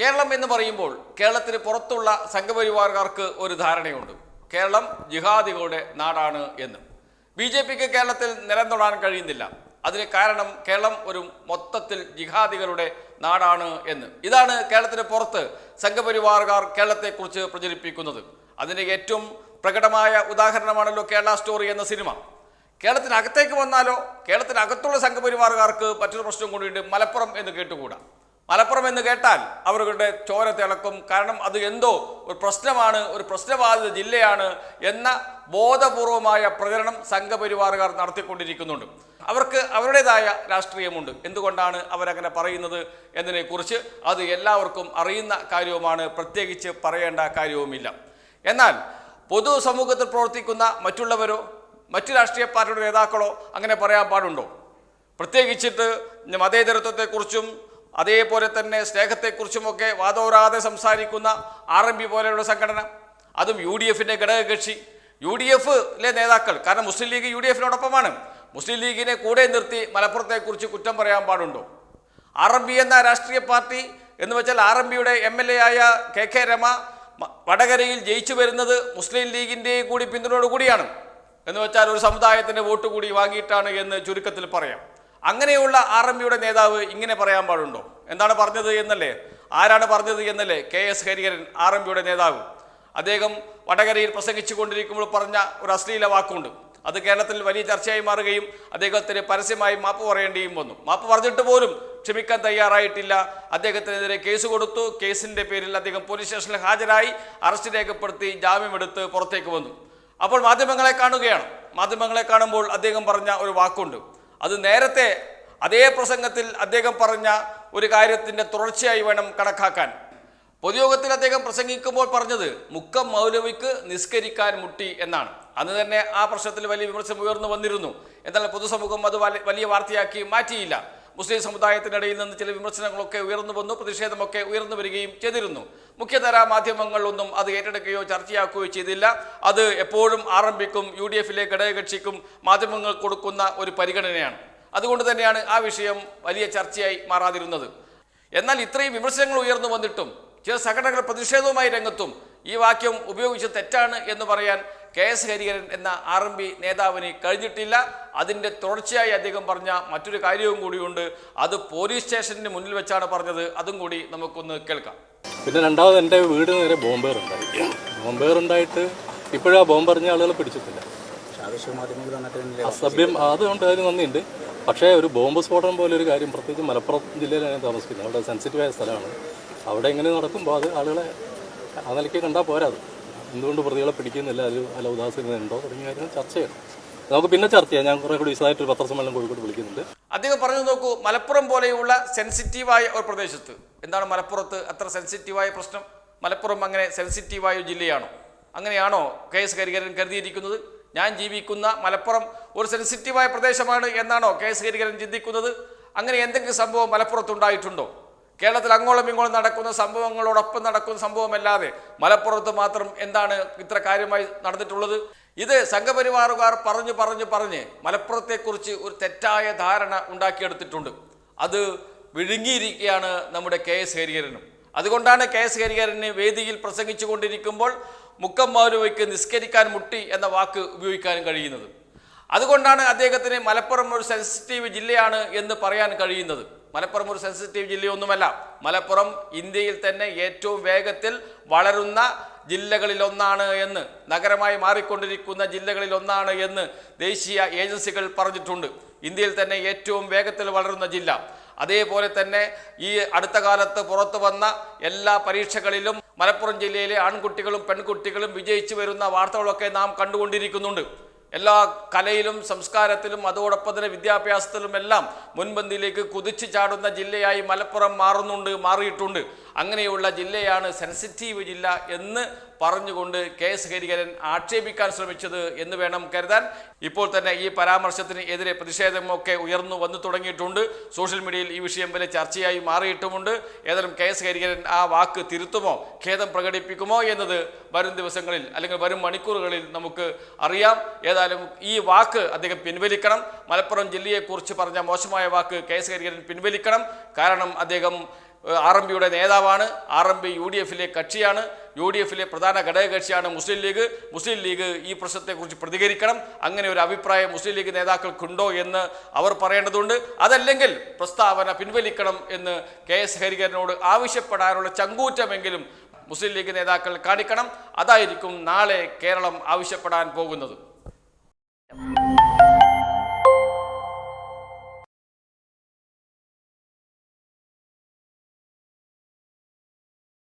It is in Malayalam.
കേരളം എന്ന് പറയുമ്പോൾ കേരളത്തിന് പുറത്തുള്ള സംഘപരിവാറുകാർക്ക് ഒരു ധാരണയുണ്ട്. കേരളം ജിഹാദികളുടെ നാടാണ് എന്ന്. ബി ജെ പിക്ക് കേരളത്തിൽ നിലം തൊടാൻ കഴിയുന്നില്ല. അതിന് കാരണം കേരളം ഒരു മൊത്തത്തിൽ ജിഹാദികളുടെ നാടാണ് എന്ന്. ഇതാണ് കേരളത്തിന് പുറത്ത് സംഘപരിവാറുകാർ കേരളത്തെക്കുറിച്ച് പ്രചരിപ്പിക്കുന്നത്. അതിന്റെ ഏറ്റവും പ്രകടമായ ഉദാഹരണമാണല്ലോ കേരള സ്റ്റോറി എന്ന സിനിമ. കേരളത്തിനകത്തേക്ക് വന്നാലോ കേരളത്തിനകത്തുള്ള സംഘപരിവാറുകാർക്ക് മറ്റൊരു പ്രശ്നം കൂടിയുണ്ട് മലപ്പുറം എന്ന് കേട്ടുകൂടാ. മലപ്പുറം എന്ന് കേട്ടാൽ അവരുടെ ചോര തിളക്കും. കാരണം അത് എന്തോ ഒരു പ്രശ്നമാണ് ഒരു പ്രശ്നബാധിത ജില്ലയാണ് എന്ന ബോധപൂർവമായ പ്രചരണം സംഘപരിവാറുകാർ നടത്തിക്കൊണ്ടിരിക്കുന്നുണ്ട്. അവർക്ക് അവരുടേതായ രാഷ്ട്രീയമുണ്ട്. എന്തുകൊണ്ടാണ് അവരങ്ങനെ പറയുന്നത് എന്നതിനെക്കുറിച്ച് അത് എല്ലാവർക്കും അറിയുന്ന കാര്യവുമാണ്. പ്രത്യേകിച്ച് പറയേണ്ട കാര്യവുമില്ല. എന്നാൽ പൊതുസമൂഹത്തിൽ പ്രവർത്തിക്കുന്ന മറ്റുള്ളവരോ മറ്റു രാഷ്ട്രീയ പാർട്ടിയുടെ നേതാക്കളോ അങ്ങനെ പറയാൻ പാടുണ്ടോ? പ്രത്യേകിച്ചിട്ട് മതേതരത്വത്തെക്കുറിച്ചും അതേപോലെ തന്നെ സ്നേഹത്തെക്കുറിച്ചുമൊക്കെ വാദോരാതെ സംസാരിക്കുന്ന ആർ എം പി പോലെയുള്ള സംഘടന അതും യു ഡി എഫിന്റെ ഘടകകക്ഷി. യു ഡി എഫിലെ നേതാക്കൾ കാരണം മുസ്ലിം ലീഗ് യു ഡി എഫിനോടൊപ്പമാണ്. മുസ്ലിം ലീഗിനെ കൂടെ നിർത്തി മലപ്പുറത്തെക്കുറിച്ച് കുറ്റം പറയാൻ പാടുണ്ടോ? ആർ എം പി എന്ന രാഷ്ട്രീയ പാർട്ടി എന്ന് വെച്ചാൽ ആർ എം പിയുടെ എം എൽ എ ആയ കെ കെ രമ വടകരയിൽ ജയിച്ചു വരുന്നത് മുസ്ലിം ലീഗിന്റെ കൂടി പിന്തുണയോടുകൂടിയാണ്. എന്ന് വെച്ചാൽ ഒരു സമുദായത്തിന്റെ വോട്ട് കൂടി വാങ്ങിയിട്ടാണ് എന്ന് ചുരുക്കത്തിൽ പറയാം. അങ്ങനെയുള്ള ആർ എം പിയുടെ നേതാവ് ഇങ്ങനെ പറയാൻ പാടുണ്ടോ? എന്താണ് പറഞ്ഞത് എന്നല്ലേ? ആരാണ് പറഞ്ഞത് എന്നല്ലേ? K S Hariharan R M പിയുടെ നേതാവ്. അദ്ദേഹം വടകരയിൽ പ്രസംഗിച്ചു കൊണ്ടിരിക്കുമ്പോൾ പറഞ്ഞ ഒരു അശ്ലീല വാക്കുണ്ട്. അത് കേരളത്തിൽ വലിയ ചർച്ചയായി മാറുകയും അദ്ദേഹത്തിന് പരസ്യമായി മാപ്പ് പറയേണ്ടിയും വന്നു. മാപ്പ് പറഞ്ഞിട്ട് പോലും ക്ഷമിക്കാൻ തയ്യാറായിട്ടില്ല. അദ്ദേഹത്തിനെതിരെ കേസ് കൊടുത്തു. കേസിന്റെ പേരിൽ അദ്ദേഹം പോലീസ് സ്റ്റേഷനിൽ ഹാജരായി അറസ്റ്റ് രേഖപ്പെടുത്തി ജാമ്യമെടുത്ത് പുറത്തേക്ക് വന്നു. അപ്പോൾ മാധ്യമങ്ങളെ കാണുകയാണ്. മാധ്യമങ്ങളെ കാണുമ്പോൾ അദ്ദേഹം പറഞ്ഞ ഒരു വാക്കുണ്ട്. അത് നേരത്തെ അതേ പ്രസംഗത്തിൽ അദ്ദേഹം പറഞ്ഞ ഒരു കാര്യത്തിന്റെ തുടർച്ചയായി വേണം കണക്കാക്കാൻ. പൊതുയോഗത്തിൽ അദ്ദേഹം പ്രസംഗിക്കുമ്പോൾ പറഞ്ഞത് മുക്കം മൗലവിക്ക് നിസ്കരിക്കാൻ മുട്ടി എന്നാണ്. അന്ന് തന്നെ ആ പ്രശ്നത്തിൽ വലിയ വിമർശനം ഉയർന്നു വന്നിരുന്നു. എന്നാൽ പൊതുസമൂഹം അത് വലിയ വാർത്തയാക്കി മാറ്റിയില്ല. മുസ്ലിം സമുദായത്തിനിടയിൽ നിന്ന് ചില വിമർശനങ്ങളൊക്കെ ഉയർന്നു വന്നു പ്രതിഷേധമൊക്കെ ഉയർന്നു വരികയും ചെയ്തിരുന്നു. മുഖ്യധാര മാധ്യമങ്ങളൊന്നും അത് ഏറ്റെടുക്കുകയോ ചർച്ചയാക്കുകയോ ചെയ്തില്ല. അത് എപ്പോഴും ആരംഭിക്കും യു ഡി എഫിലെ ഘടകകക്ഷിക്കും മാധ്യമങ്ങൾ കൊടുക്കുന്ന ഒരു പരിഗണനയാണ്. അതുകൊണ്ട് തന്നെയാണ് ആ വിഷയം വലിയ ചർച്ചയായി മാറാതിരുന്നത്. എന്നാൽ ഇത്രയും വിമർശനങ്ങൾ ഉയർന്നു വന്നിട്ടും ചില സംഘടനകൾ പ്രതിഷേധവുമായി രംഗത്തും ഈ വാക്യം ഉപയോഗിച്ച് തെറ്റാണ് എന്ന് പറയാൻ കെ എസ് ഹരിഹരൻ എന്ന ആർ എം പി നേതാവിന് കഴിഞ്ഞിട്ടില്ല. അതിന്റെ തുടർച്ചയായി അദ്ദേഹം പറഞ്ഞ മറ്റൊരു കാര്യവും കൂടിയുണ്ട്. അത് പോലീസ് സ്റ്റേഷന് മുന്നിൽ വെച്ചാണ് പറഞ്ഞത്. അതും കൂടി നമുക്കൊന്ന് കേൾക്കാം. പിന്നെ രണ്ടാമത് എന്റെ വീട് നേരെ ബോംബേറുണ്ടായി ബോംബേറുണ്ടായിട്ട് ഇപ്പോഴും ആ ബോംബെറിഞ്ഞ ആളുകളെ പിടിച്ചിട്ടില്ല. അസഭ്യം അതുകൊണ്ട് അതിന് നന്ദിയുണ്ട്. പക്ഷേ ഒരു ബോംബ് സ്ഫോടനം പോലെ ഒരു കാര്യം പ്രത്യേകിച്ച് മലപ്പുറം ജില്ലയിലാണ് ഞാൻ താമസിക്കുന്നത്. അവിടെ സെൻസിറ്റീവായ സ്ഥലമാണ്. അവിടെ ഇങ്ങനെ നടക്കുമ്പോൾ അത് ആളുകളെ ആ നിലയ്ക്ക് കണ്ടാൽ പോരാ അത്. എന്തുകൊണ്ട് പ്രതികളെ പിടിക്കുന്നില്ല? അതിൽ അല്ല ഉദാസീനത ഉണ്ടോ തുടങ്ങിയ കാര്യങ്ങൾ ചർച്ച ചെയ്യണം. നമുക്ക് പിന്നെ ചർച്ച ചെയ്യാം. ഞാൻ കുറെ കൂടി വിശദമായിട്ട് ഒരു പത്രസമ്മേളനം കോഴിക്കോട് വിളിക്കുന്നുണ്ട്. അദ്ദേഹം പറഞ്ഞു നോക്കൂ മലപ്പുറം പോലെയുള്ള സെൻസിറ്റീവായ ഒരു പ്രദേശത്ത്. എന്താണ് മലപ്പുറത്ത് അത്ര സെൻസിറ്റീവായ പ്രശ്നം? മലപ്പുറം അങ്ങനെ സെൻസിറ്റീവായ ജില്ലയാണോ? അങ്ങനെയാണോ കെ എസ് ഹരിഹരൻ കരുതിയിരിക്കുന്നത്? ഞാൻ ജീവിക്കുന്ന മലപ്പുറം ഒരു സെൻസിറ്റീവായ പ്രദേശമാണ് എന്നാണോ കെ എസ് ഹരിഹരൻ ചിന്തിക്കുന്നത്? അങ്ങനെ എന്തെങ്കിലും സംഭവം മലപ്പുറത്തുണ്ടായിട്ടുണ്ടോ കേരളത്തിൽ അങ്ങോളം ഇങ്ങോളം നടക്കുന്ന സംഭവങ്ങളോടൊപ്പം നടക്കുന്ന സംഭവമല്ലാതെ മലപ്പുറത്ത് മാത്രം എന്താണ് ഇത്ര കാര്യമായി നടന്നിട്ടുള്ളത്? ഇത് സംഘപരിവാറുകാർ പറഞ്ഞു പറഞ്ഞു പറഞ്ഞ് മലപ്പുറത്തെക്കുറിച്ച് ഒരു തെറ്റായ ധാരണ ഉണ്ടാക്കിയെടുത്തിട്ടുണ്ട്. അത് വിഴുങ്ങിയിരിക്കുകയാണ് നമ്മുടെ കെ എസ് ഹരിഹരനും. അതുകൊണ്ടാണ് കെ എസ് ഹരിഹരന് വേദിയിൽ പ്രസംഗിച്ചു കൊണ്ടിരിക്കുമ്പോൾ മുക്കം മൗരവയ്ക്ക് നിസ്കരിക്കാൻ മുട്ടി എന്ന വാക്ക് ഉപയോഗിക്കാനും കഴിയുന്നത്. അതുകൊണ്ടാണ് അദ്ദേഹത്തിന് മലപ്പുറം ഒരു സെൻസിറ്റീവ് ജില്ലയാണ് എന്ന് പറയാൻ കഴിയുന്നത്. മലപ്പുറം ഒരു സെൻസിറ്റീവ് ജില്ലയൊന്നുമല്ല. മലപ്പുറം ഇന്ത്യയിൽ തന്നെ ഏറ്റവും വേഗത്തിൽ വളരുന്ന ജില്ലകളിലൊന്നാണ് എന്ന് നഗരമായി മാറിക്കൊണ്ടിരിക്കുന്ന ജില്ലകളിലൊന്നാണ് എന്ന് ദേശീയ ഏജൻസികൾ പറഞ്ഞിട്ടുണ്ട്. ഇന്ത്യയിൽ തന്നെ ഏറ്റവും വേഗത്തിൽ വളരുന്ന ജില്ല. അതേപോലെ തന്നെ ഈ അടുത്ത കാലത്ത് പുറത്തു വന്ന എല്ലാ പരീക്ഷകളിലും മലപ്പുറം ജില്ലയിലെ ആൺകുട്ടികളും പെൺകുട്ടികളും വിജയിച്ചു വരുന്ന വാർത്തകളൊക്കെ നാം കണ്ടുകൊണ്ടിരിക്കുന്നുണ്ട്. എല്ലാ കലയിലും സംസ്കാരത്തിലും അതോടൊപ്പം തന്നെ വിദ്യാഭ്യാസത്തിലും എല്ലാം മുൻപന്തിയിലേക്ക് കുതിച്ചു ചാടുന്ന ജില്ലയായി മലപ്പുറം മാറുന്നുണ്ട് മാറിയിട്ടുണ്ട്. അങ്ങനെയുള്ള ജില്ലയാണ് സെൻസിറ്റീവ് ജില്ല എന്ന് പറഞ്ഞുകൊണ്ട് കെ എസ് ഹരിഹരൻ ആക്ഷേപിക്കാൻ ശ്രമിച്ചത് എന്ന് വേണം കരുതാൻ. ഇപ്പോൾ തന്നെ ഈ പരാമർശത്തിന് എതിരെ പ്രതിഷേധമൊക്കെ ഉയർന്നു വന്നു തുടങ്ങിയിട്ടുണ്ട്. സോഷ്യൽ മീഡിയയിൽ ഈ വിഷയം വലിയ ചർച്ചയായി മാറിയിട്ടുമുണ്ട്. ഏതായാലും കെ എസ് ഹരിഹരൻ ആ വാക്ക് തിരുത്തുമോ ഖേദം പ്രകടിപ്പിക്കുമോ എന്നത് വരും ദിവസങ്ങളിൽ അല്ലെങ്കിൽ വരും മണിക്കൂറുകളിൽ നമുക്ക് അറിയാം. ഏതായാലും ഈ വാക്ക് അദ്ദേഹം പിൻവലിക്കണം. മലപ്പുറം ജില്ലയെക്കുറിച്ച് പറഞ്ഞ മോശമായ വാക്ക് കെ എസ് ഹരിഹരൻ പിൻവലിക്കണം. കാരണം അദ്ദേഹം ആർ എം പിയുടെ നേതാവാണ് R M P U D എഫിലെ കക്ഷിയാണ് യു ഡി എഫിലെ പ്രധാന ഘടകകക്ഷിയാണ് മുസ്ലിം ലീഗ്. മുസ്ലിം ലീഗ് ഈ പ്രശ്നത്തെക്കുറിച്ച് പ്രതികരിക്കണം. അങ്ങനെ ഒരു അഭിപ്രായം മുസ്ലിം ലീഗ് നേതാക്കൾക്കുണ്ടോ എന്ന് അവർ പറയേണ്ടതുണ്ട്. അതല്ലെങ്കിൽ പ്രസ്താവന പിൻവലിക്കണം എന്ന് കെ എസ് ഹരികരനോട് ആവശ്യപ്പെടാനുള്ള ചങ്കൂറ്റമെങ്കിലും മുസ്ലിം ലീഗ് നേതാക്കൾ കാണിക്കണം. അതായിരിക്കും നാളെ കേരളം ആവശ്യപ്പെടാൻ പോകുന്നത്.